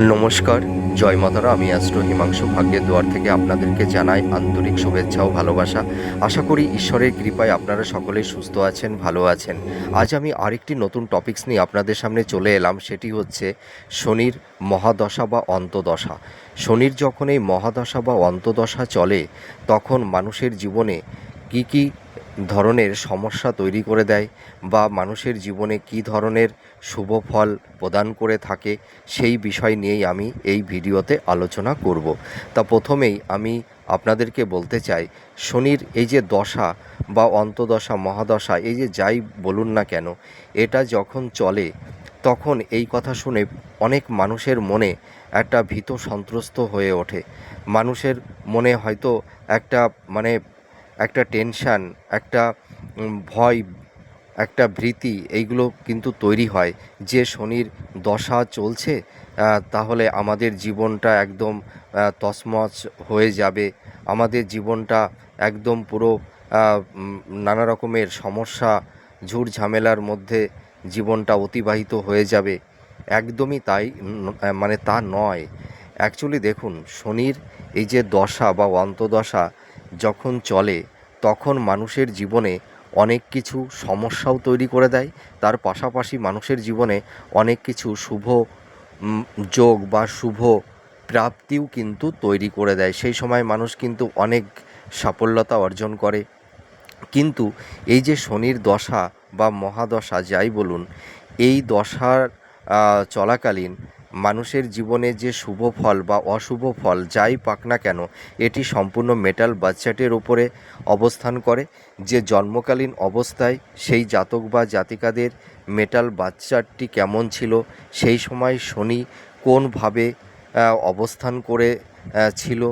নমস্কার, জয় মাতারা, আমি অ্যাস্ট্রো হিমাংশু ভাগ্যের দুয়ার থেকে আপনাদেরকে জানাই আন্তরিক শুভেচ্ছা ও ভালোবাসা। আশা করি ঈশ্বরের কৃপায় আপনারা সকলেই সুস্থ আছেন, ভালো আছেন। আজ আমি আরেকটি নতুন টপিকস নিয়ে আপনাদের সামনে চলে এলাম, সেটি হচ্ছে শনির মহাদশা বা অন্তদশা। শনির যখন এই মহাদশা বা অন্তদশা চলে, তখন মানুষের জীবনে কি কি ধরনের সমস্যা তৈরি করে দেয় বা মানুষের জীবনে কী ধরনের শুভ ফল প্রদান করে থাকে সেই বিষয় নিয়েই আমি এই ভিডিওতে আলোচনা করব। তা প্রথমেই আমি আপনাদেরকে বলতে চাই, শনির এই যে দশা বা অন্তদশা, মহাদশা, এই যে যাই বলুন না কেন, এটা যখন চলে, তখন এই কথা শুনে অনেক মানুষের মনে একটা ভীত সন্ত্রস্ত হয়ে ওঠে। মানুষের মনে হয়তো একটা মানে একটা টেনশান, একটা ভয়, একটা ভীতি, এইগুলো কিন্তু তৈরি হয়। যে শনির দশা চলছে তাহলে আমাদের জীবনটা একদম তছমছ হয়ে যাবে। আমাদের জীবনটা একদম পুরো নানা রকমের সমস্যা ঝুট ঝামেলার মধ্যে জীবনটা অতিবাহিত হয়ে যাবে। একদমই তাই মানে তা নয়। অ্যাকচুয়ালি দেখুন, শনির এই যে দশা বা অন্তদশা যখন চলে, তখন মানুষের জীবনে অনেক কিছু সমস্যাও তৈরি করে দেয়। তার পাশাপাশি মানুষের জীবনে অনেক কিছু শুভ যোগ বা শুভ প্রাপ্তিও কিন্তু তৈরি করে দেয়। সেই সময় মানুষ কিন্তু অনেক সাফল্যতা অর্জন করে। কিন্তু এই যে শনির দশা বা মহাদশা, যাই বলুন, এই দশার চলাকালীন মানুষের জীবনে যে শুভ ফল বা অশুভ ফল যাই পাক না কেন, এটি সম্পূর্ণ মেটাল বাচ্চাটির উপরে অবস্থান করে। যে জন্মকালীন অবস্থায় সেই জাতক বা জাতিকাদের মেটাল বাচ্চাটি কেমন ছিল, সেই সময় শনি কোনভাবে অবস্থান করে ছিল,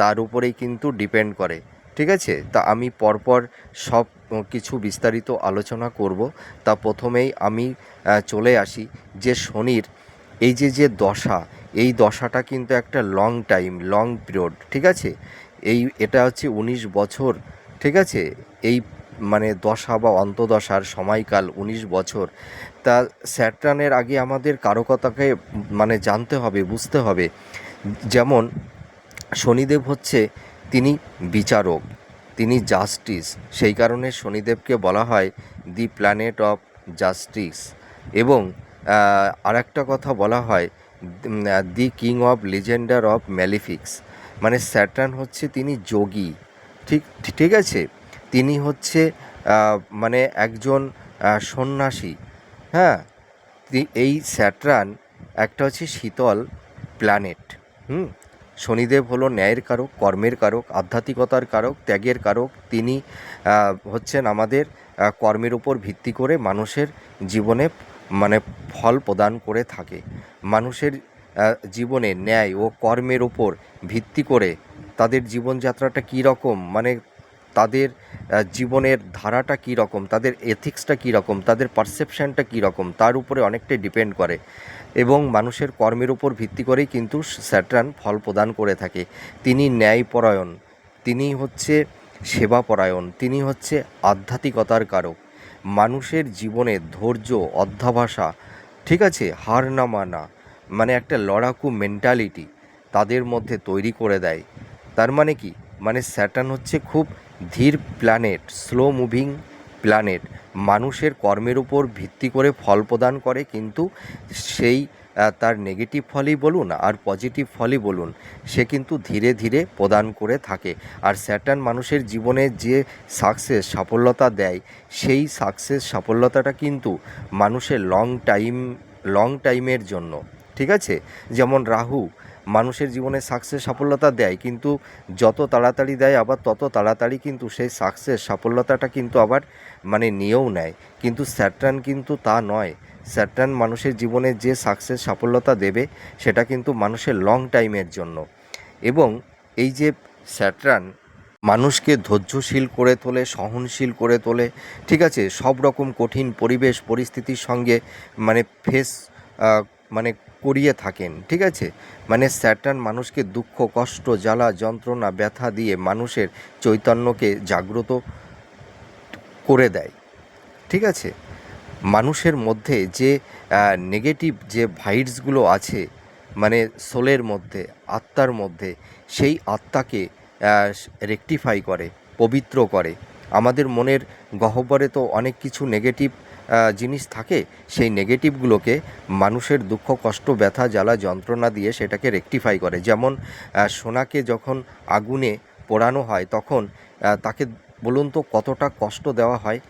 তার উপরেই কিন্তু ডিপেন্ড করে। ঠিক আছে? তা আমি পরপর সব কিছু বিস্তারিত আলোচনা করব। তা প্রথমেই আমি চলে আসি যে শনির এই যে যে দশা, এই দশাটা কিন্তু একটা লং টাইম লং পিরিয়ড ঠিক আছে? এই, এটা হচ্ছে উনিশ বছর, ঠিক আছে? এই মানে দশা বা অন্তদশার সময়কাল উনিশ বছর। তা স্যাট্রানের আগে আমাদের কারকতাকে মানে জানতে হবে, বুঝতে হবে। যেমন শনিদেব হচ্ছে, তিনি বিচারক, তিনি জাস্টিস সেই কারণে শনিদেবকে বলা হয় দি প্ল্যানেট অফ জাস্টিস এবং আরেকটা কথা বলা হয় the king of legendary of malefics. মানে স্যাটার্ন হচ্ছে তিনি যোগী। ঠিক ঠিক আছে? তিনি হচ্ছে মানে একজন সন্ন্যাসী। হ্যাঁ? এই স্যাটরান একটা হচ্ছে শীতল প্ল্যানেট হুম? শনিদেব হলো ন্যায়ের কারক, কর্মের কারক, আধ্যাত্মিকতার কারক, ত্যাগের কারক। তিনি হচ্ছেন আমাদের কর্মের উপর ভিত্তি করে মানুষের জীবনে মানে ফল প্রদান করে থাকে। মানুষের জীবনে ন্যায় ও কর্মের উপর ভিত্তি করে তাদের জীবনযাত্রাটা কী রকম? মানে তাদের জীবনের ধারাটা কী রকম? তাদের এথিক্সটা কী রকম? তাদের পারসেপশানটা কী রকম? তার উপরে অনেকটাই ডিপেন্ড করে। এবং মানুষের কর্মের উপর ভিত্তি করেই কিন্তু স্যাটরান ফল প্রদান করে থাকে। তিনি ন্যায়পরায়ণ, তিনি হচ্ছে সেবাপরায়ণ, তিনি হচ্ছে আধ্যাত্মিকতার কারক। মানুষের জীবনে ধৈর্য অধ্যাভাষা ঠিক আছে, হার না মানা মানে একটা লড়াকু মেন্টালিটি তাদের মধ্যে তৈরি করে দেয়। তার মানে কি? মানে স্যাটার্ন হচ্ছে খুব ধীর প্ল্যানেট স্লো মুভিং প্ল্যানেট মানুষের কর্মের উপর ভিত্তি করে ফল প্রদান করে, কিন্তু সেই তার নেগেটিভ ফলই বলুন আর পজিটিভ ফলই বলুন, সে কিন্তু ধীরে ধীরে প্রদান করে থাকে। আর স্যাটার্ন মানুষের জীবনে যে সাকসেস সাফল্যতা দেয়, সেই সাকসেস সাফল্যতাটা কিন্তু মানুষের লং টাইম লং টাইমের জন্য। ঠিক আছে? যেমন রাহু, মানুষের জীবনে সাকসেস সাফল্যতা দেয়, কিন্তু যত তাড়াতাড়ি দেয়, আবার তত তাড়াতাড়ি কিন্তু সেই সাকসেস সাফল্যতাটা কিন্তু আবার মানে নিয়েও নেয়। কিন্তু স্যাট্রান কিন্তু তা নয়। স্যাট্রান মানুষের জীবনে যে সাকসেস সাফল্যতা দেবে, সেটা কিন্তু মানুষের লং টাইমের জন্য। এবং এই যে স্যাট্রান মানুষকে ধৈর্যশীল করে তোলে, সহনশীল করে তোলে, ঠিক আছে, সব রকম কঠিন পরিবেশ, পরিস্থিতির সঙ্গে মানে ফেস মানে করিয়ে থাকেন, ঠিক আছে? মানে স্যাটার্ন মানুষকে দুঃখ, কষ্ট, জ্বালা, যন্ত্রণা, ব্যথা দিয়ে মানুষের চৈতন্যকে জাগ্রত করে দেয়, ঠিক আছে? মানুষের মধ্যে যে নেগেটিভ যে ভাইটসগুলো আছে মানে সোলের মধ্যে, আত্মার মধ্যে, সেই আত্মাকে রেকটিফাই করে, পবিত্র করে। আমাদের মনের গহ্বরে তো অনেক কিছু নেগেটিভ জিনিস থাকে, সেই নেগেটিভগুলোকে মানুষের দুঃখ, কষ্ট, ব্যথা, জ্বালা, যন্ত্রণা দিয়ে সেটাকে রেকটিফাই করে। যেমন সোনাকে যখন আগুনে পোড়ানো হয়, তখন তাকে বলুন তো কতটা কষ্ট দেওয়া হয়?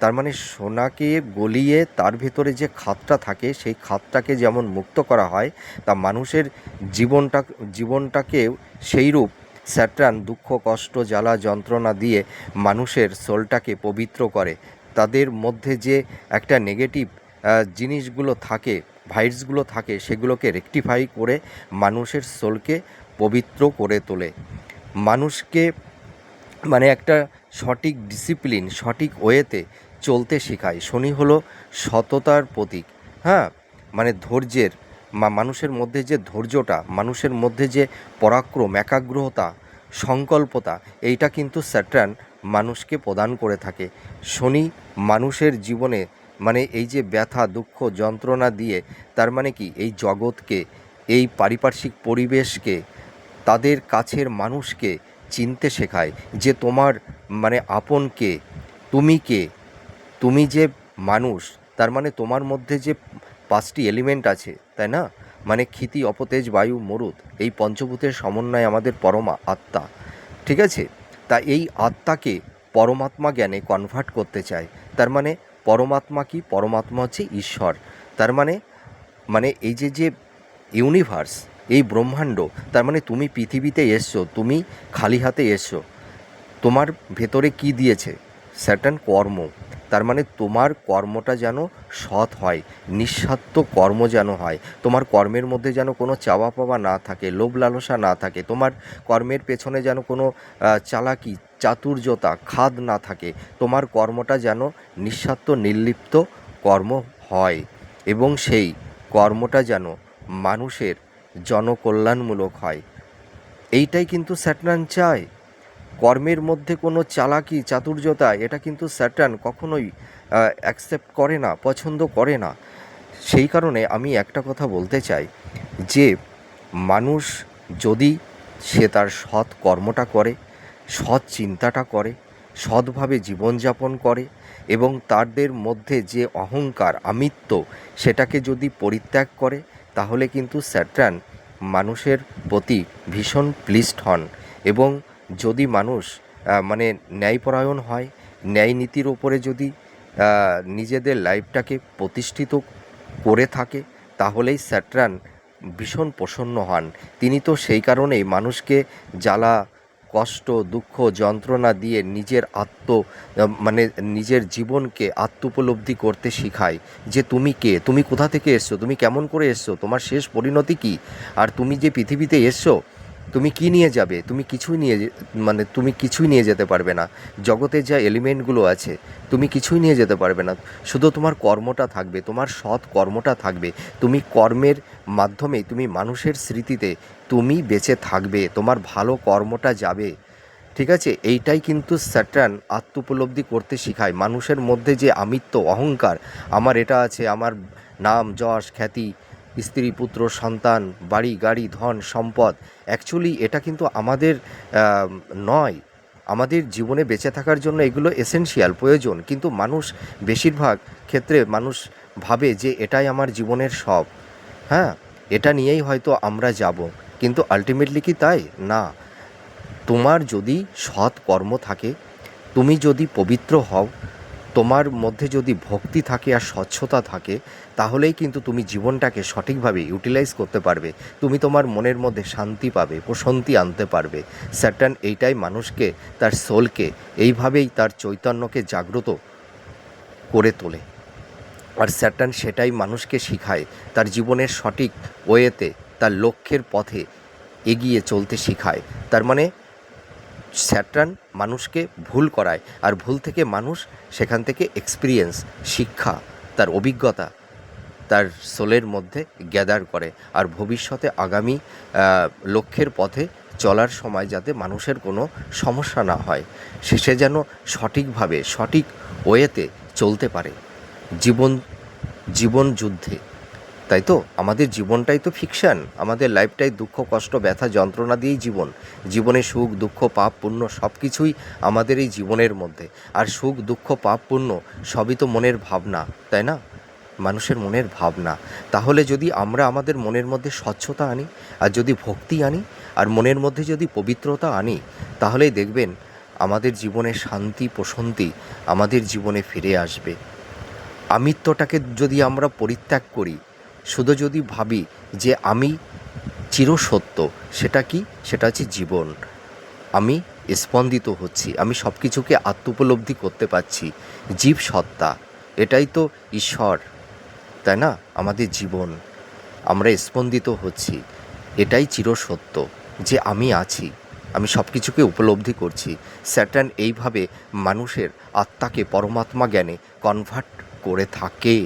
তার মানে সোনাকে গলিয়ে তার ভেতরে যে খাতটা থাকে, সেই খাতটাকে যেমন মুক্ত করা হয়, তা মানুষের জীবনটা জীবনটাকেও সেইরূপ স্যাট্রান, দুঃখ, কষ্ট, জ্বালা, যন্ত্রণা দিয়ে মানুষের সোলটাকে পবিত্র করে। তাদের মধ্যে যে একটা নেগেটিভ জিনিসগুলো থাকে ভাইবসগুলো থাকে, সেগুলোকে রেকটিফাই করে মানুষের সোলকে পবিত্র করে তোলে। মানুষকে মানে একটা সঠিক ডিসিপ্লিন সঠিক ওয়েতে চলতে শেখায়। শনি হলো সততার প্রতীক। হ্যাঁ? মানে ধৈর্যের মা, মানুষের মধ্যে যে ধৈর্যটা, মানুষের মধ্যে যে পরাক্রম, একাগ্রতা, সংকল্পতা, এইটা কিন্তু স্যাট্রান মানুষকে প্রদান করে থাকে। শনি মানুষের জীবনে মানে এই যে ব্যথা, দুঃখ, যন্ত্রণা দিয়ে তার মানে কি? এই জগৎকে, এই পারিপার্শ্বিক পরিবেশকে, তাদের কাছের মানুষকে চিনতে শেখায় যে তোমার মানে আপন কে তুমি কে তুমি যে মানুষ, তার মানে তোমার মধ্যে যে পাঁচটি এলিমেন্ট আছে, তাই না? মানে ক্ষিতি, অপতেজ, বায়ু, মরুদ, এই পঞ্চভূতের সমন্বয় আমাদের পরমা, আত্মা। ঠিক আছে? তা এই আত্মাকে পরমাত্মা জ্ঞানে কনভার্ট করতে চায়। তার মানে পরমাত্মা কি? পরমাত্মা হচ্ছে ঈশ্বর। তার মানে মানে এই যে যে ইউনিভার্স এই ব্রহ্মাণ্ড, তার মানে তুমি পৃথিবীতে এসছো, তুমি খালি হাতে এসছো। তোমার ভেতরে কি দিয়েছে? স্যাটার্ন কর্ম। তার মানে তোমার কর্মটা যেন সৎ হয়, নিঃস্বার্থ কর্ম যেন হয়। তোমার কর্মের মধ্যে যেন কোনো চাওয়া পাওয়া না থাকে লোভ লালসা না থাকে, তোমার কর্মের পেছনে যেন কোনো চালাকি, চাতুর্যতা, খাদ না থাকে, তোমার কর্মটা যেন নিঃস্বার্থ, নির্লিপ্ত কর্ম হয় এবং সেই কর্মটা যেন মানুষের জনকল্যাণমূলক হয়। এইটাই কিন্তু স্যাটনান চায়। কর্মের মধ্যে কোনো চালাকি, চাতুর্যতা, এটা কিন্তু স্যাটার্ন কখনোই অ্যাকসেপ্ট করে না, পছন্দ করে না। সেই কারণে আমি একটা কথা বলতে চাই যে, মানুষ যদি সে তার সৎ কর্মটা করে, সৎ চিন্তাটা করে, সৎভাবে জীবনযাপন করে এবং তাদের মধ্যে যে অহংকার, আমিত্ব, সেটাকে যদি পরিত্যাগ করে, তাহলে কিন্তু স্যাট্রান মানুষের প্রতি ভীষণ প্লিস্ট হন এবং যদি মানুষ মানে ন্যায়পরায়ণ হয়, ন্যায় নীতির ওপরে যদি নিজেদের লাইফটাকে প্রতিষ্ঠিত করে থাকে, তাহলেই স্যাট্রান ভীষণ প্রসন্ন হন। তিনি তো সেই কারণেই মানুষকে জ্বালা, কষ্ট, দুঃখ, যন্ত্রণা দিয়ে নিজের আত্ম মানে নিজের জীবনকে আত্মোপলব্ধি করতে শেখায়। যে তুমি কে? তুমি কোথা থেকে এসছো? তুমি কেমন করে এসছো? তোমার শেষ পরিণতি কি? আর তুমি যে পৃথিবীতে এসছো তুমি কি নিয়ে যাবে? তুমি কিছুই নিয়ে মানে তুমি কিছুই নিয়ে যেতে পারবে না। জগতে যা এলিমেন্টগুলো আছে, তুমি কিছুই নিয়ে যেতে পারবে না। শুধু তোমার কর্মটা থাকবে, তোমার সৎ কর্মটা থাকবে। তুমি কর্মের মাধ্যমে, তুমি মানুষের স্মৃতিতে তুমি বেঁচে থাকবে, তোমার ভালো কর্মটা যাবে। ঠিক আছে? এইটাই কিন্তু স্যাটার্ন আত্মোপলব্ধি করতে শেখায়। মানুষের মধ্যে যে আমিত্ব, অহংকার, আমার এটা আছে, আমার নাম, যশ, খ্যাতি স্ত্রী, পুত্র, সন্তান, বাড়ি, গাড়ি, ধন, সম্পদ। অ্যাকচুয়ালি এটা কিন্তু আমাদের নয়। আমাদের জীবনে বেঁচে থাকার জন্য এগুলো এসেনশিয়াল প্রয়োজন। কিন্তু মানুষ বেশিরভাগ ক্ষেত্রে মানুষ ভাবে যে এটাই আমার জীবনের সব। হ্যাঁ এটা নিয়েই হয়তো আমরা যাব। কিন্তু আলটিমেটলি কি তাই? না। তোমার যদি সৎ কর্ম থাকে, তুমি যদি পবিত্র হও তোমার মধ্যে যদি ভক্তি থাকে আর স্বচ্ছতা থাকে, তাহলেই কিন্তু তুমি জীবনটাকে সঠিকভাবে ইউটিলাইজ করতে পারবে। তুমি তোমার মনের মধ্যে শান্তি পাবে, প্রশান্তি আনতে পারবে। স্যাটার্ন এইটাই মানুষকে, তার সোলকে এইভাবেই তার চৈতন্যকে জাগ্রত করে তোলে। আর স্যাটার্ন সেটাই মানুষকে শেখায়, তার জীবনের সঠিক ওয়েতে, তার লক্ষ্যের পথে এগিয়ে চলতে শেখায়। তার মানে স্যাটার্ন মানুষকে ভুল করায় আর ভুল থেকে মানুষ সেখান থেকে এক্সপিরিয়েন্স শিক্ষা, তার অভিজ্ঞতা, তার সোলের মধ্যে গ্যাদার করে। আর ভবিষ্যতে আগামী লক্ষ্যের পথে চলার সময় যাতে মানুষের কোনো সমস্যা না হয়, সে যেন সঠিকভাবে, সঠিক ওয়েতে চলতে পারে। জীবন জীবন যুদ্ধে তাই তো? আমাদের জীবনটাই তো ফিকশান আমাদের লাইফটাই দুঃখ, কষ্ট, ব্যথা, যন্ত্রণা দিয়েই জীবন। জীবনে সুখ, দুঃখ, পাপ, পুণ্য সব কিছুই আমাদের এই জীবনের মধ্যে। আর সুখ, দুঃখ, পাপ, পুণ্য সবই তো মনের ভাবনা, তাই না? মানুষের মনের ভাবনা। তাহলে যদি আমরা আমাদের মনের মধ্যে স্বচ্ছতা আনি, আর যদি ভক্তি আনি, আর মনের মধ্যে যদি পবিত্রতা আনি, তাহলেই দেখবেন আমাদের জীবনে শান্তি, প্রশান্তি আমাদের জীবনে ফিরে আসবে। আমিত্বটাকে যদি আমরা পরিত্যাগ করি শুধু যদি ভাবি যে আমি চিরসত্য, সেটা কি? সেটা হচ্ছে জীবন। আমি স্পন্দিত হচ্ছি, আমি সব কিছুকে আত্মোপলব্ধি করতে পারছি। জীব সত্তা, এটাই তো ঈশ্বর, তাই না? আমাদের জীবন, আমরা স্পন্দিত হচ্ছি। এটাই চিরসত্য, যে আমি আছি, আমি সব কিছুকে উপলব্ধি করছি। স্যাটার্ন এইভাবে মানুষের আত্মাকে পরমাত্মা জ্ঞানে কনভার্ট করে থাকে।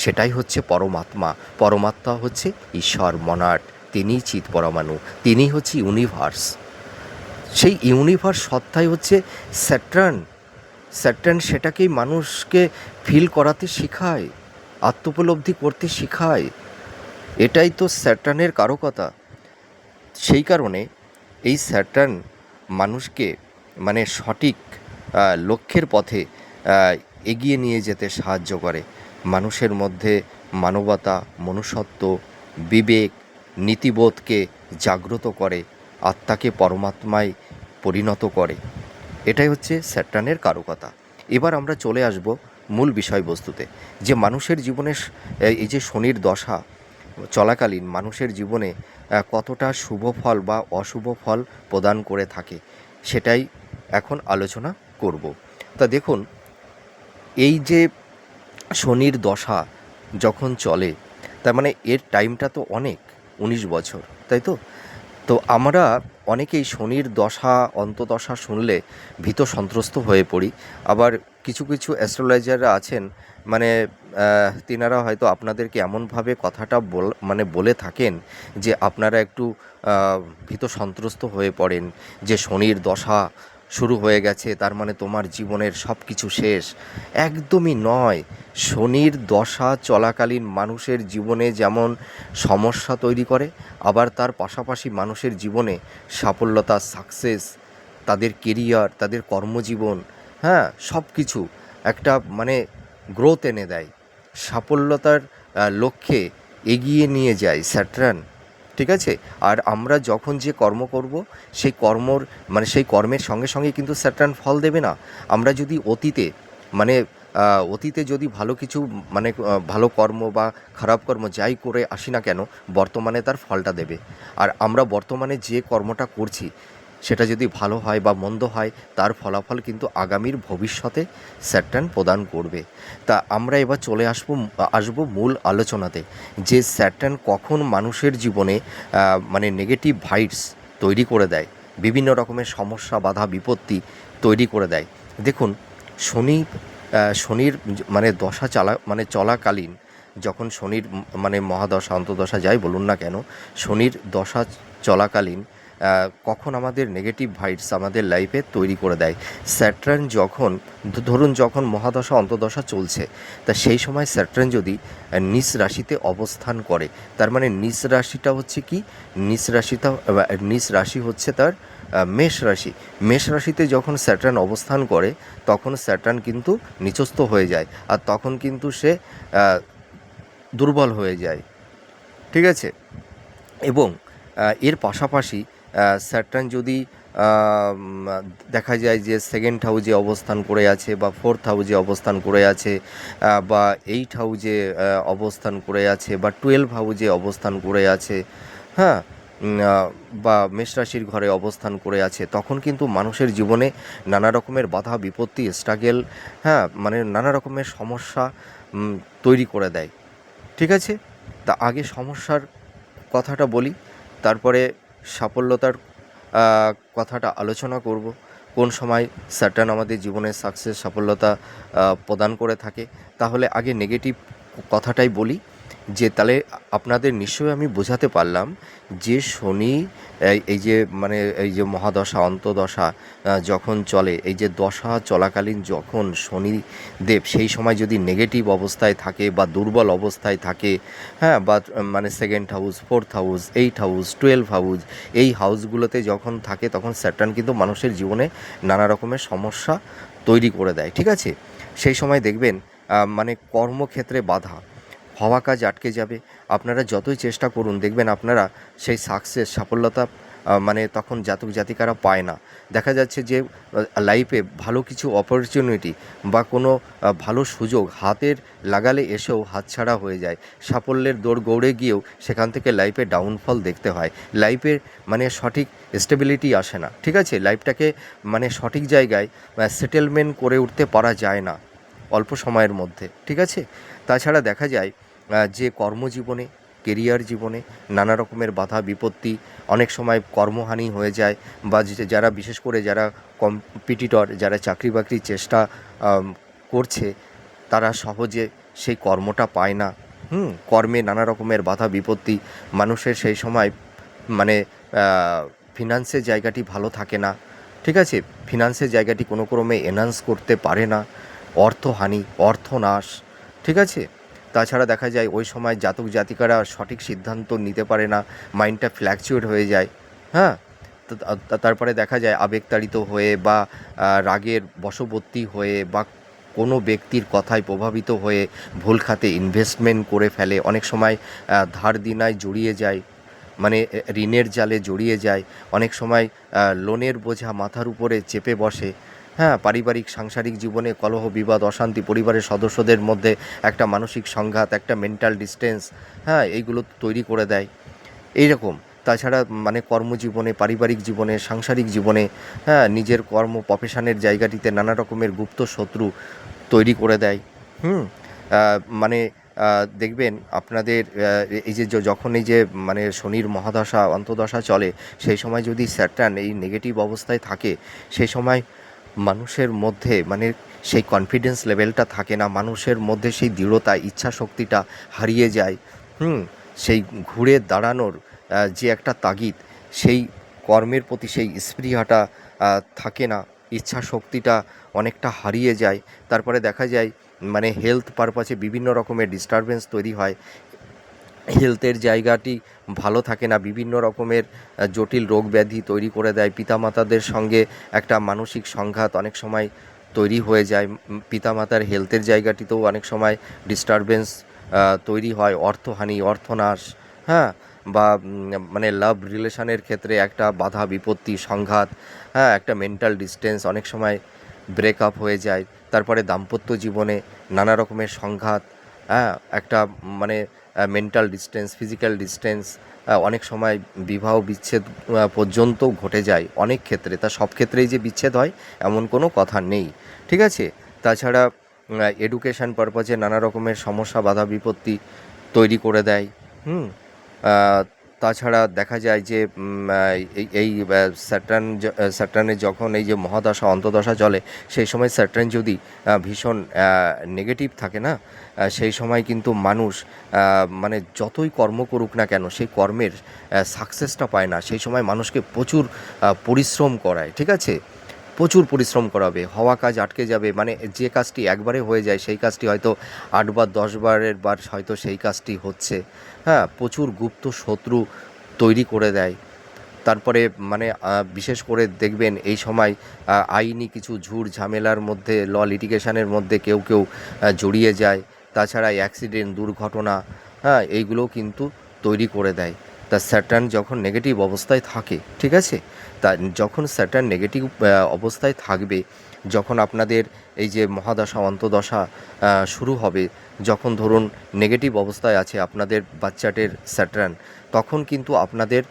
সেটাই হচ্ছে পরমাত্মা। পরমাত্মা হচ্ছে ঈশ্বর মনাট তিনিই চিৎ পরমাণু তিনিই হচ্ছে ইউনিভার্স সেই ইউনিভার্স সত্তাই হচ্ছে স্যাটার্ন স্যাটার্ন সেটাকেই মানুষকে ফিল করাতে শেখায়, আত্মোপলব্ধি করতে শেখায়। এটাই তো স্যাটার্নের কারকতা। সেই কারণে এই স্যাটার্ন মানুষকে মানে সঠিক লক্ষ্যের পথে এগিয়ে নিয়ে যেতে সাহায্য করে। মানুষের মধ্যে মানবতা, মনুষ্যত্ব, বিবেক, নীতিবোধকে জাগ্রত করে, আত্মাকে পরমাত্মায় পরিণত করে। এটাই হচ্ছে স্যাটার্নের কারকতা। এবার আমরা চলে আসব মূল বিষয়বস্তুতে। যে মানুষের জীবনে এই যে শনির দশা চলাকালীন মানুষের জীবনে কতটা শুভ ফল বা অশুভ ফল প্রদান করে থাকে, সেটাই এখন আলোচনা করব। তা দেখুন, এই যে শনির দশা যখন চলে, তার মানে এর টাইমটা তো অনেক, উনিশ বছর, তাই তো? তো আমরা অনেকেই শনির দশা, অন্তদশা শুনলে ভীত সন্ত্রস্ত হয়ে পড়ি। আবার কিছু কিছু অ্যাস্ট্রোলজাররা আছেন মানে তিনারা হয়তো আপনাদেরকে এমনভাবে কথাটা বল মানে বলে থাকেন যে আপনারা একটু ভীত সন্ত্রস্ত হয়ে পড়েন, যে শনির দশা শুরু হয়ে গেছে, তার মানে তোমার জীবনের সব কিছু শেষ। একদমই নয়। শনির দশা চলাকালীন মানুষের জীবনে যেমন সমস্যা তৈরি করে, আবার তার পাশাপাশি মানুষের জীবনে সাফল্যতা সাকসেস তাদের কেরিয়ার তাদের কর্মজীবন হ্যাঁ সব কিছু একটা মানে গ্রোথ এনে দেয়। সাফল্যতার লক্ষ্যে এগিয়ে নিয়ে যায় স্যাটরান, ঠিক আছে? আর আমরা যখন যে কর্ম করব, সেই কর্মর মানে সেই কর্মের সঙ্গে সঙ্গে কিন্তু স্যাটরান ফল দেবে না। আমরা যদি অতীতে মানে অতীতে যদি ভালো কিছু মানে ভালো কর্ম বা খারাপ কর্ম যাই করে আসি না কেন, বর্তমানে তার ফলটা দেবে। আর আমরা বর্তমানে যে কর্মটা করছি, সেটা যদি ভালো হয় বা মন্দ হয়, তার ফলাফল কিন্তু আগামীর ভবিষ্যতে স্যাটার্ন প্রদান করবে। তা আমরা এবার চলে আসব আসব মূল আলোচনাতে, যে স্যাটার্ন কখন মানুষের জীবনে মানে নেগেটিভ ভাইটস তৈরি করে দেয়, বিভিন্ন রকমের সমস্যা, বাধা, বিপত্তি তৈরি করে দেয়। দেখুন, শনি শনির মানে দশা চালা মানে চলাকালীন যখন শনির মানে মহাদশা অন্তদশা যাই বলুন না কেন, শনির দশা চলাকালীন কখন আমাদের নেগেটিভ ভাইটস আমাদের লাইফে তৈরি করে দেয়। স্যাট্রান যখন ধরুন যখন মহাদশা অন্তদশা চলছে, তা সেই সময় স্যাট্রান যদি নিজ রাশিতে অবস্থান করে, তার মানে নিজ রাশিটা হচ্ছে কি? নিজ রাশিটা নিজ রাশি হচ্ছে তার মেষ রাশি। মেষ রাশিতে যখন স্যাটার্ন অবস্থান করে, তখন স্যাটার্ন কিন্তু নিচস্থ হয়ে যায় আর তখন কিন্তু সে দুর্বল হয়ে যায়। ঠিক আছে? এবং এর পাশাপাশি স্যাটার্ন যদি দেখা যায় যে সেকেন্ড হাউজে অবস্থান করে আছে বা ফোর্থ হাউজে অবস্থান করে আছে বা এইট হাউজে অবস্থান করে আছে বা টুয়েলভ হাউজে অবস্থান করে আছে হ্যাঁ? বা মেষরাশির ঘরে অবস্থান করে আছে, তখন কিন্তু মানুষের জীবনে নানা রকমের বাধা, বিপত্তি স্ট্রাগেল হ্যাঁ মানে নানা রকমের সমস্যা তৈরি করে দেয়। ঠিক আছে? তা আগে সমস্যার কথাটা বলি, তারপরে সাফল্যতার কথাটা আলোচনা করব। কোন সময় স্যাটার্ন আমাদের জীবনে সাকসেস সাফল্যতা প্রদান করে থাকে, তাহলে আগে নেগেটিভ কথাটাই বলি। যে তাহলে আপনাদের নিশ্চয়ই আমি বোঝাতে পারলাম যে শনি, এই যে মানে এই যে মহাদশা, অন্তদশা যখন চলে, এই যে দশা চলাকালীন যখন শনিদেব সেই সময় যদি নেগেটিভ অবস্থায় থাকে বা দুর্বল অবস্থায় থাকে হ্যাঁ বা মানে second house fourth house eight house twelve house এই হাউসগুলোতে যখন থাকে তখন স্যাটার্ন কিন্তু মানুষের জীবনে নানা রকমের সমস্যা তৈরি করে দেয়, ঠিক আছে? সেই সময় দেখবেন মানে কর্মক্ষেত্রে বাধা। হওয়া কাজ আটকে যাবে। আপনারা যতই চেষ্টা করুন, দেখবেন আপনারা সেই সাকসেস সাফল্যতা মানে তখন জাতক জাতিকারা পায় না। দেখা যাচ্ছে যে লাইফে ভালো কিছু অপরচুনিটি বা কোনো ভালো সুযোগ হাতের লাগালে এসেও হাতছাড়া হয়ে যায়। সাফল্যের দৌড় গৌড়ে গিয়েও সেখান থেকে লাইফে ডাউনফল দেখতে হয়। লাইফের মানে সঠিক স্টেবিলিটি আসে না। ঠিক আছে? লাইফটাকে মানে সঠিক জায়গায় সেটেলমেন্ট করে উঠতে পারা যায় না অল্প সময়ের মধ্যে। ঠিক আছে? তাছাড়া দেখা যায় যে কর্মজীবনে কেরিয়ার জীবনে নানা রকমের বাধা, বিপত্তি অনেক সময় কর্মহানি হয়ে যায় বা যারা, বিশেষ করে যারা কম্পিটিটর যারা চাকরি বাকরির চেষ্টা করছে, তারা সহজে সেই কর্মটা পায় না। হুম, কর্মে নানা রকমের বাধা, বিপত্তি, মানুষের সেই সময় মানে ফিনান্সের জায়গাটি ভালো থাকে না। ঠিক আছে? ফিনান্সের জায়গাটি কোনো ক্রমে এনহান্স করতে পারে না। অর্থহানি, অর্থনাশ, ঠিক আছে? তাছাড়া দেখা যায় ওই সময় জাতক জাতিকারা সঠিক সিদ্ধান্ত নিতে পারে না মাইন্ডটা ফ্ল্যাকচুয়েট হয়ে যায় হ্যাঁ? তারপরে দেখা যায় আবেগতাড়িত হয়ে বা রাগের বশবর্তী হয়ে বা কোনো ব্যক্তির কথায় প্রভাবিত হয়ে ভুল খাতে ইনভেস্টমেন্ট করে ফেলে, অনেক সময় ধার দিনায় জড়িয়ে যায় মানে ঋণের জালে জড়িয়ে যায়, অনেক সময় লোনের বোঝা মাথার উপরে চেপে বসে হ্যাঁ পারিবারিক, সাংসারিক জীবনে কলহ, বিবাদ, অশান্তি, পরিবারের সদস্যদের মধ্যে একটা মানসিক সংঘাত, একটা মেন্টাল ডিস্টেন্স হ্যাঁ এইগুলো তৈরি করে দেয়। এইরকম। তাছাড়া মানে কর্মজীবনে, পারিবারিক জীবনে, সাংসারিক জীবনে হ্যাঁ নিজের কর্ম প্রফেশনের জায়গাটিতে নানা রকমের গুপ্ত শত্রু তৈরি করে দেয়। হুম? মানে দেখবেন আপনাদের এই যে যখন এই যে মানে শনির মহাদশা, অন্তদশা চলে, সেই সময় যদি স্যাটার্ন এই নেগেটিভ অবস্থায় থাকে, সেই সময় মানুষের মধ্যে মানে সেই কনফিডেন্স লেভেলটা থাকে না, মানুষের মধ্যে সেই দৃঢ়তা ইচ্ছা শক্তিটা হারিয়ে যায়। হুম, সেই ঘুরে দাঁড়ানোর যে একটা তাগিদ, সেই কর্মের প্রতি সেই স্পৃহাটা থাকে না ইচ্ছা শক্তিটা অনেকটা হারিয়ে যায়। তারপরে দেখা যায় মানে হেলথ পারপাসে বিভিন্ন রকমের ডিস্টারবেন্স তৈরি হয়। হেলথের জায়গাটি ভালো থাকে না, বিভিন্ন রকমের জটিল রোগ ব্যাধি তৈরি করে দেয়। পিতামাতাদের সঙ্গে একটা মানসিক সংঘাত অনেক সময় তৈরি হয়ে যায়। পিতামাতার হেলথের জায়গাটিতেও অনেক সময় ডিস্টারবেন্স তৈরি হয়। অর্থহানি, অর্থনাশ হ্যাঁ? বা মানে লাভ রিলেশনের ক্ষেত্রে একটা বাধা, বিপত্তি, সংঘাত হ্যাঁ? একটা মেন্টাল ডিস্টেন্স অনেক সময় ব্রেকআপ হয়ে যায়। তারপরে দাম্পত্য জীবনে নানা রকমের সংঘাত হ্যাঁ? একটা মানে মেন্টাল ডিস্টেন্স ফিজিক্যাল ডিস্টেন্স অনেক সময় বিবাহ বিচ্ছেদ পর্যন্ত ঘটে যায় অনেক ক্ষেত্রে। তা সব ক্ষেত্রেই যে বিচ্ছেদ হয়, এমন কোনো কথা নেই। ঠিক আছে? তাছাড়া এডুকেশান পারপাজে নানা রকমের সমস্যা, বাধা বিপত্তি তৈরি করে দেয়। হুম? তাছাড়া দেখা যায় যে এই স্যাটার্ন স্যাটার্নের যখন এই যে মহাদশা, অন্তদশা চলে, সেই সময় স্যাটার্ন যদি ভীষণ নেগেটিভ থাকে না সেই সময় কিন্তু মানুষ মানে যতই কর্ম করুক না কেন, সেই কর্মের সাকসেসটা পায় না। সেই সময় মানুষকে প্রচুর পরিশ্রম করায়, ঠিক আছে? প্রচুর পরিশ্রম করাবে, হওয়া কাজ আটকে যাবে মানে যে কাজটি একবারে হয়ে যায় সেই কাজটি হয়তো আটবার দশবারের বার হয়তো সেই কাজটি হচ্ছে। হ্যাঁ প্রচুর গুপ্ত শত্রু তৈরি করে দেয়। তারপরে মানে বিশেষ করে দেখবেন এই সময় আইনি কিছু ঝুট ঝামেলার মধ্যে, ল লিটিগেশনের মধ্যে কেউ কেউ জড়িয়ে যায়। তাছাড়া অ্যাক্সিডেন্ট দুর্ঘটনা হ্যাঁ এইগুলোও কিন্তু তৈরি করে দেয়। তা স্যাটার্ন যখন নেগেটিভ অবস্থায় থাকে, ঠিক আছে? তা যখন স্যাটার্ন নেগেটিভ অবস্থায় থাকবে যখন আপনাদের এই যে মহাদশা, অন্তদশা শুরু হবে যখন ধরুন নেগেটিভ অবস্থায় আছে আপনাদের বাচ্চাটের স্যাটার্ন, তখন কিন্তু আপনাদের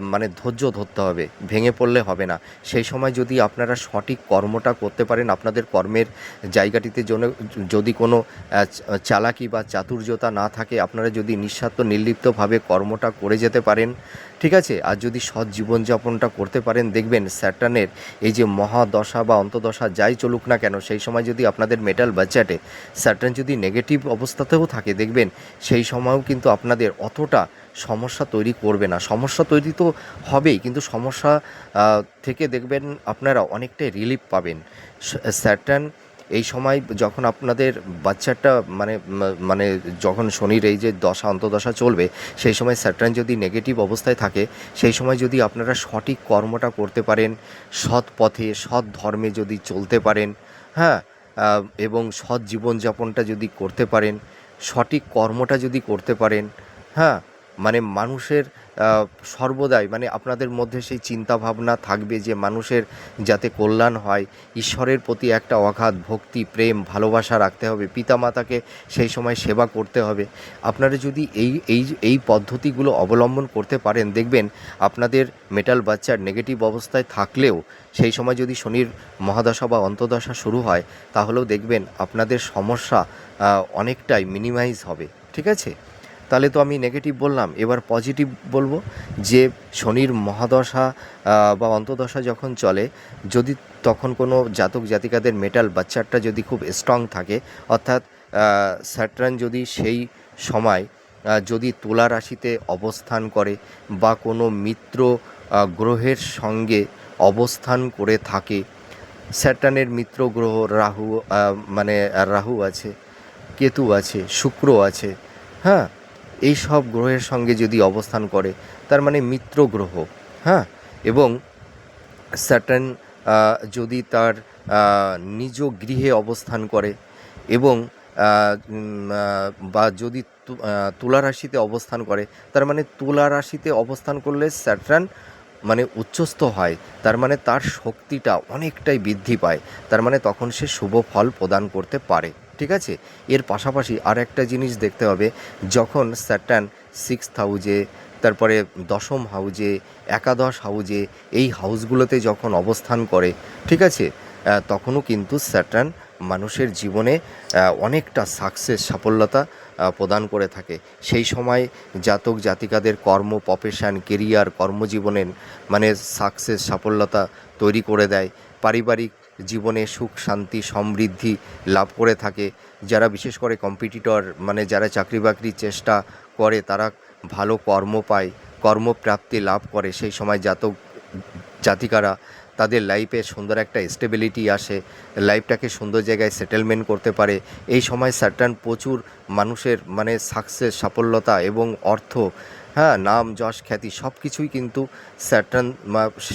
মানে ধৈর্য ধরতে হবে, ভেঙে পড়লে হবে না। সেই সময় যদি আপনারা সঠিক কর্মটা করতে পারেন, আপনাদের কর্মের জায়গাটিতে জন্য- যদি কোনো চালাকি বা চাতুর্যতা না থাকে, আপনারা যদি নিঃস্বার্থ, নির্লিপ্তভাবে কর্মটা করে যেতে পারেন, ঠিক আছে? আর যদি সৎ জীবনযাপনটা করতে পারেন, দেখবেন স্যাটার্নের এই যে মহাদশা বা অন্তদশা যাই চলুক না কেন, সেই সময় যদি আপনাদের মেটাল বাচ্চাটে স্যাটার্ন যদি নেগেটিভ অবস্থাতেও থাকে, দেখবেন সেই সময়ও কিন্তু আপনাদের অতটা সমস্যা তৈরি করবে না। সমস্যা তৈরি তো হবেই, কিন্তু সমস্যা থেকে দেখবেন আপনারা অনেকটাই রিলিফ পাবেন। স্যাটার্ন এই সময় যখন আপনাদের বাচ্চাটা মানে মানে যখন শনির এই যে দশা অন্তদশা চলবে, সেই সময় স্যাটার্ন যদি নেগেটিভ অবস্থায় থাকে, সেই সময় যদি আপনারা সঠিক কর্মটা করতে পারেন, সৎ পথে, সৎ ধর্মে যদি চলতে পারেন হ্যাঁ এবং সৎ জীবনযাপনটা যদি করতে পারেন সঠিক কর্মটা যদি করতে পারেন হ্যাঁ মানে মানুষের সর্বদাই মানে আপনাদের মধ্যে সেই চিন্তা ভাবনা থাকবে যে মানুষের যাতে কল্যাণ হয়, ঈশ্বরের প্রতি একটা অগাধ ভক্তি, প্রেম, ভালোবাসা রাখতে হবে, পিতামাতাকে সেই সময় সেবা করতে হবে। আপনারা যদি এই এই এই পদ্ধতিগুলো অবলম্বন করতে পারেন, দেখবেন আপনাদের মেটাল বাচ্চার নেগেটিভ অবস্থায় থাকলেও সেই সময় যদি শনির মহাদশা বা অন্তদশা শুরু হয়, তাহলেও দেখবেন আপনাদের সমস্যা অনেকটাই মিনিমাইজ হবে। ঠিক আছে? তাহলে তো আমি নেগেটিভ বললাম। এবার পজিটিভ বলব যে, শনির মহাদশা বা অন্তদশা যখন চলে, যদি তখন কোনো জাতক জাতিকাদের মেটাল বাচ্চারটা যদি খুব স্ট্রং থাকে, অর্থাৎ স্যাটরান যদি সেই সময় যদি তুলা রাশিতে অবস্থান করে বা কোনো মিত্র গ্রহের সঙ্গে অবস্থান করে থাকে স্যাটার্নের মিত্র গ্রহ রাহু মানে রাহু আছে, কেতু আছে, শুক্র আছে হ্যাঁ? এই সব গ্রহের সঙ্গে যদি অবস্থান করে, তার মানে মিত্র গ্রহ হ্যাঁ? এবং স্যাটার্ন যদি তার নিজ গৃহে অবস্থান করে এবং বা যদি তুলা রাশিতে অবস্থান করে, তার মানে তুলা রাশিতে অবস্থান করলে স্যাটার্ন মানে উচ্চস্থ হয়, তার মানে তার শক্তিটা অনেকটাই বৃদ্ধি পায়, তার মানে তখন সে শুভ ফল প্রদান করতে পারে। ঠিক আছে? এর পাশাপাশি আর একটা জিনিস দেখতে হবে, যখন স্যাটার্ন সিক্স হাউজে, তারপরে দশম হাউজে, একাদশ হাউজে এই হাউসগুলোতে যখন অবস্থান করে, ঠিক আছে? তখনও কিন্তু স্যাটার্ন মানুষের জীবনে অনেকটা সাকসেস সাফল্যতা প্রদান করে থাকে। সেই সময় জাতক জাতিকাদের কর্ম প্রফেশন কেরিয়ার কর্মজীবনের মানে সাকসেস সাফল্যতা তৈরি করে দেয়। পারিবারিক জীবনে সুখ, শান্তি, সমৃদ্ধি লাভ করে থাকে। যারা বিশেষ করে কম্পিটিটর মানে যারা চাকরি বাকরির চেষ্টা করে, তারা ভালো কর্ম পায়, কর্মপ্রাপ্তি লাভ করে। সেই সময় জাতক, জাতিকারা তাদের লাইফে সুন্দর একটা স্টেবিলিটি আসে লাইফটাকে সুন্দর জায়গায় সেটেলমেন্ট করতে পারে। এই সময় সার্টান প্রচুর মানুষের মানে সাকসেস সাফল্যতা এবং অর্থ হ্যাঁ নাম, যশ, খ্যাতি সব কিছুই কিন্তু স্যাটার্ন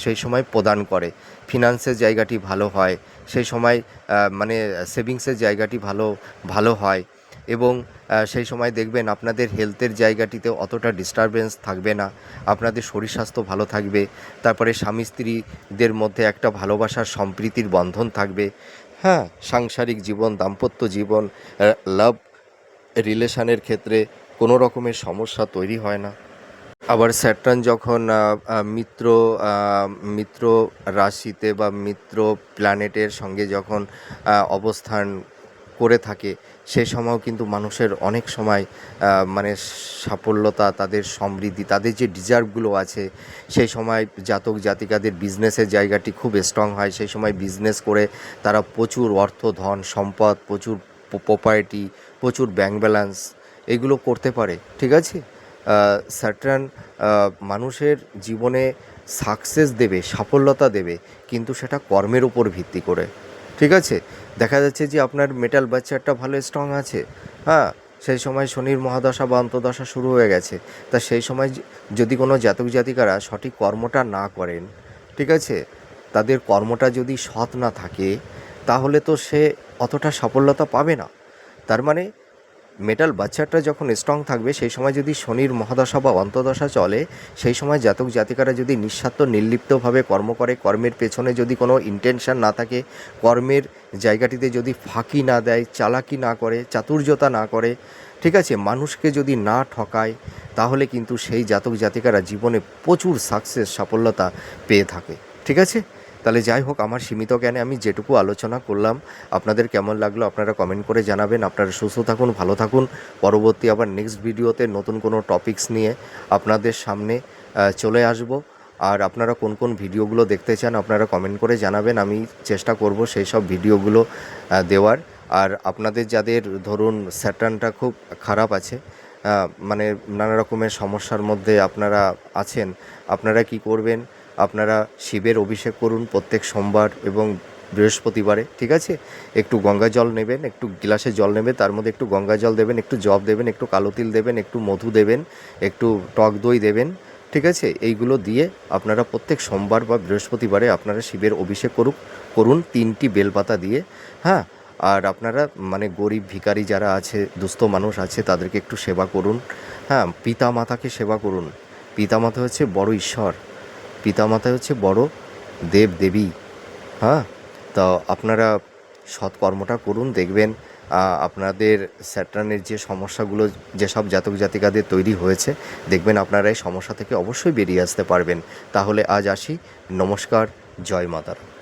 সেই সময় প্রদান করে। ফিনান্সের জায়গাটি ভালো হয়, সেই সময় মানে সেভিংসের জায়গাটি ভালো ভালো হয় এবং সেই সময় দেখবেন আপনাদের হেলথের জায়গাটিতে অতটা ডিস্টারবেন্স থাকবে না, আপনাদের শরীর স্বাস্থ্য ভালো থাকবে, তারপরে স্বামী স্ত্রীদের মধ্যে একটা ভালোবাসার সম্প্রীতির বন্ধন থাকবে। হ্যাঁ সাংসারিক জীবন, দাম্পত্য জীবন লাভ রিলেশনের ক্ষেত্রে কোনো রকমের সমস্যা তৈরি হয় না। আবার স্যাটার্ন যখন মিত্র মিত্র রাশিতে বা মিত্র প্ল্যানেটের সঙ্গে যখন অবস্থান করে থাকে সেই সময়ও কিন্তু মানুষের অনেক সময় মানে সাফল্যতা, তাদের সমৃদ্ধি, তাদের যে ডিজার্ভগুলো আছে, সেই সময় জাতক জাতিকাদের বিজনেসের জায়গাটি খুব স্ট্রং হয়। সেই সময় বিজনেস করে তারা প্রচুর অর্থ, ধন, সম্পদ, প্রচুর প্রপার্টি প্রচুর ব্যাংক ব্যালেন্স এগুলো করতে পারে, ঠিক আছে? স্যাটার্ন মানুষের জীবনে সাকসেস দেবে, সাফল্যতা দেবে, কিন্তু সেটা কর্মের উপর ভিত্তি করে। ঠিক আছে? দেখা যাচ্ছে যে আপনার মেটাল বাচ্চারটা ভালো স্ট্রং আছে। হ্যাঁ? সেই সময় শনির মহাদশা বা অন্তদশা শুরু হয়ে গেছে। তা সেই সময় যদি কোনো জাতক জাতিকারা সঠিক কর্মটা না করেন, ঠিক আছে? তাদের কর্মটা যদি সৎ না থাকে, তাহলে তো সে অতটা সাফল্যতা পাবে না। তার মানে মেটাল বাচ্চাটা যখন স্ট্রং থাকবে, সেই সময় যদি শনির মহাদশা বা অন্তদশা চলে, সেই সময় জাতক জাতিকারা যদি নিঃস্বার্থ, নির্লিপ্তভাবে কর্ম করে, কর্মের পেছনে যদি কোনো ইন্টেনশন না থাকে, কর্মের জায়গাটিতে যদি ফাঁকি না দেয়, চালাকি না করে, চাতুর্যতা না করে, ঠিক আছে? মানুষকে যদি না ঠকায়, তাহলে কিন্তু সেই জাতক জাতিকারা জীবনে প্রচুর সাকসেস সাফল্যতা পেয়ে থাকে। ঠিক আছে? তাহলে যাই হোক, আমার সীমিত জ্ঞানে আমি যেটুকু আলোচনা করলাম, আপনাদের কেমন লাগল আপনারা কমেন্ট করে জানাবেন। আপনারা সুস্থ থাকুন, ভালো থাকুন। পরবর্তী আবার নেক্সট ভিডিওতে নতুন কোনো টপিকস নিয়ে আপনাদের সামনে চলে আসব। আর আপনারা কোন কোন ভিডিওগুলো দেখতে চান, আপনারা কমেন্ট করে জানাবেন। আমি চেষ্টা করব সেই সব ভিডিওগুলো দেওয়ার। আর আপনাদের যাদের ধরুন স্যাটার্নটা খুব খারাপ আছে মানে নানা রকমের সমস্যার মধ্যে আপনারা আছেন, আপনারা কি করবেন? আপনারা শিবের অভিষেক করুন প্রত্যেক সোমবার এবং বৃহস্পতিবারে, ঠিক আছে? একটু গঙ্গা জল নেবেন, একটু গিলাসে জল নেবেন, তার মধ্যে একটু গঙ্গা জল দেবেন, একটু জব দেবেন, একটু কালো তিল দেবেন, একটু মধু দেবেন, একটু টক দই দেবেন, ঠিক আছে? এইগুলো দিয়ে আপনারা প্রত্যেক সোমবার বা বৃহস্পতিবারে আপনারা শিবের অভিষেক করুক, করুন তিনটি বেলপাতা দিয়ে হ্যাঁ? আর আপনারা মানে গরিব ভিখারি যারা আছে, দুস্থ মানুষ আছে, তাদেরকে একটু সেবা করুন হ্যাঁ? পিতা মাতাকে সেবা করুন। পিতা মাতা হচ্ছে বড় ঈশ্বর। পিতা মাতা হচ্ছে বড় দেব দেবী। হ্যাঁ? তো আপনারা সৎকর্মটা করুন, দেখবেন আপনাদের স্যাটার্নের যে সমস্যাগুলো, যেসব জাতক জাতিকাদের তৈরি হয়েছে, দেখবেন আপনারা এই সমস্যা থেকে অবশ্যই বেরিয়ে আসতে পারবেন। তাহলে আজ আসি। নমস্কার, জয় মাতারা।